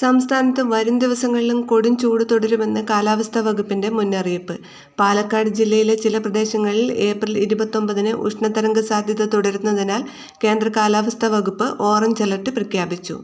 സംസ്ഥാനത്ത് വരും ദിവസങ്ങളിലും കൊടും ചൂട് തുടരുമെന്ന് കാലാവസ്ഥാ വകുപ്പിന്റെ മുന്നറിയിപ്പ്. പാലക്കാട് ജില്ലയിലെ ചില പ്രദേശങ്ങളിൽ ഏപ്രിൽ ഇരുപത്തൊമ്പതിന് ഉഷ്ണതരംഗ സാധ്യത തുടരുന്നതിനാൽ കേന്ദ്ര കാലാവസ്ഥാ വകുപ്പ് ഓറഞ്ച് അലർട്ട് പ്രഖ്യാപിച്ചു.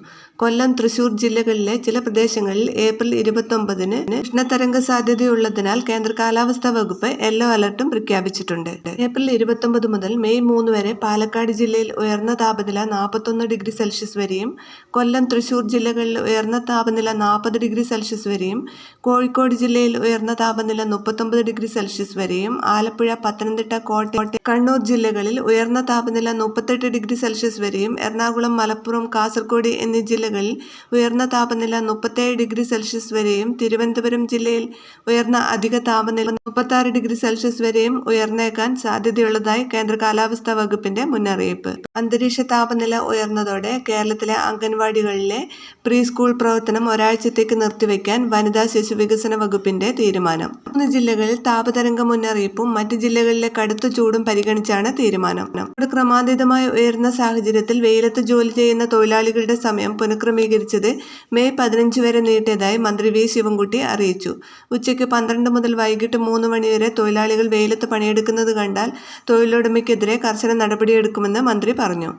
കൊല്ലം തൃശൂർ ജില്ലകളിലെ ചില പ്രദേശങ്ങളിൽ ഏപ്രിൽ ഇരുപത്തൊമ്പതിന് ഉഷ്ണതരംഗ സാധ്യതയുള്ളതിനാൽ കേന്ദ്ര കാലാവസ്ഥാ വകുപ്പ് യെല്ലോ അലർട്ടും പ്രഖ്യാപിച്ചിട്ടുണ്ട്. ഏപ്രിൽ ഇരുപത്തൊമ്പത് മുതൽ മെയ് മൂന്ന് വരെ പാലക്കാട് ജില്ലയിൽ ഉയർന്ന താപനില നാൽപ്പത്തൊന്ന് ഡിഗ്രി സെൽഷ്യസ് വരെയും കൊല്ലം തൃശൂർ ജില്ലകളിൽ ഉയർന്ന താപനില നാൽപ്പത് ഡിഗ്രി സെൽഷ്യസ് വരെയും കോഴിക്കോട് ജില്ലയിൽ ഉയർന്ന താപനില മുപ്പത്തൊമ്പത് ഡിഗ്രി സെൽഷ്യസ് വരെയും ആലപ്പുഴ പത്തനംതിട്ട കോട്ടയം കണ്ണൂർ ജില്ലകളിൽ ഉയർന്ന താപനില മുപ്പത്തെട്ട് ഡിഗ്രി സെൽഷ്യസ് വരെയും എറണാകുളം മലപ്പുറം കാസർഗോഡ് എന്നീ ജില്ലകളിൽ ഉയർന്ന താപനില മുപ്പത്തേഴ് ഡിഗ്രി സെൽഷ്യസ് വരെയും തിരുവനന്തപുരം ജില്ലയിൽ ഉയർന്ന അധിക താപനില മുപ്പത്താറ് ഡിഗ്രി സെൽഷ്യസ് വരെയും ഉയർന്നേക്കാൻ സാധ്യതയുള്ളതായി കേന്ദ്ര കാലാവസ്ഥാ വകുപ്പിന്റെ മുന്നറിയിപ്പ്. അന്തരീക്ഷ താപനില ഉയർന്നതോടെ കേരളത്തിലെ അംഗൻവാടികളിലെ പ്രീ സ്കൂൾ പ്രവർത്തനം ഒരാഴ്ചത്തേക്ക് നിർത്തിവെക്കാൻ വനിതാ ശിശു വികസന വകുപ്പിന്റെ തീരുമാനം. മൂന്ന് ജില്ലകളിൽ താപതരംഗ മുന്നറിയിപ്പും മറ്റ് ജില്ലകളിലെ കടുത്ത ചൂടും പരിഗണിച്ചാണ് തീരുമാനം. ക്രമാതീതമായി ഉയർന്ന സാഹചര്യത്തിൽ വെയിലത്ത് ജോലി ചെയ്യുന്ന തൊഴിലാളികളുടെ സമയം പുനഃക്രമീകരിച്ചത് മെയ് പതിനഞ്ച് വരെ നീട്ടിയതായി മന്ത്രി വി. ശിവൻകുട്ടി അറിയിച്ചു. ഉച്ചയ്ക്ക് പന്ത്രണ്ട് മുതൽ വൈകിട്ട് മൂന്ന് മണിവരെ തൊഴിലാളികൾ വെയിലത്ത് പണിയെടുക്കുന്നത് കണ്ടാൽ തൊഴിലുടമയ്ക്കെതിരെ കർശന നടപടിയെടുക്കുമെന്ന് മന്ത്രി പറഞ്ഞു.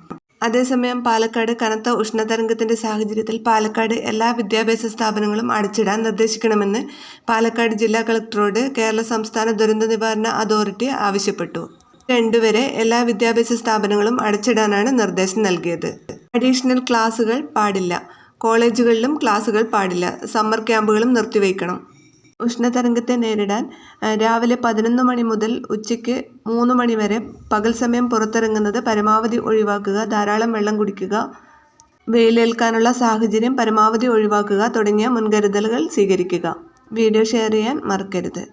അതേസമയം പാലക്കാട് കനത്ത ഉഷ്ണതരംഗത്തിന്റെ സാഹചര്യത്തിൽ പാലക്കാട് എല്ലാ വിദ്യാഭ്യാസ സ്ഥാപനങ്ങളും അടച്ചിടാൻ നിർദ്ദേശിക്കണമെന്ന് പാലക്കാട് ജില്ലാ കളക്ടറോട് കേരള സംസ്ഥാന ദുരന്ത നിവാരണ അതോറിറ്റി ആവശ്യപ്പെട്ടു. രണ്ടുവരെ എല്ലാ വിദ്യാഭ്യാസ സ്ഥാപനങ്ങളും അടച്ചിടാനാണ് നിർദ്ദേശം നൽകിയത്. അഡീഷണൽ ക്ലാസുകൾ പാടില്ല. കോളേജുകളിലും ക്ലാസുകൾ പാടില്ല. സമ്മർ ക്യാമ്പുകളും നിർത്തിവയ്ക്കണം. ഉഷ്ണതരംഗത്തെ നേരിടാൻ രാവിലെ പതിനൊന്ന് മണി മുതൽ ഉച്ചയ്ക്ക് മൂന്ന് മണി വരെ പകൽ സമയം പുറത്തിറങ്ങുന്നത് പരമാവധി ഒഴിവാക്കുക ധാരാളം വെള്ളം കുടിക്കുക വെയിലേൽക്കാനുള്ള സാഹചര്യം പരമാവധി ഒഴിവാക്കുക തുടങ്ങിയ മുൻകരുതലുകൾ സ്വീകരിക്കുക. വീഡിയോ ഷെയർ ചെയ്യാൻ മറക്കരുത്.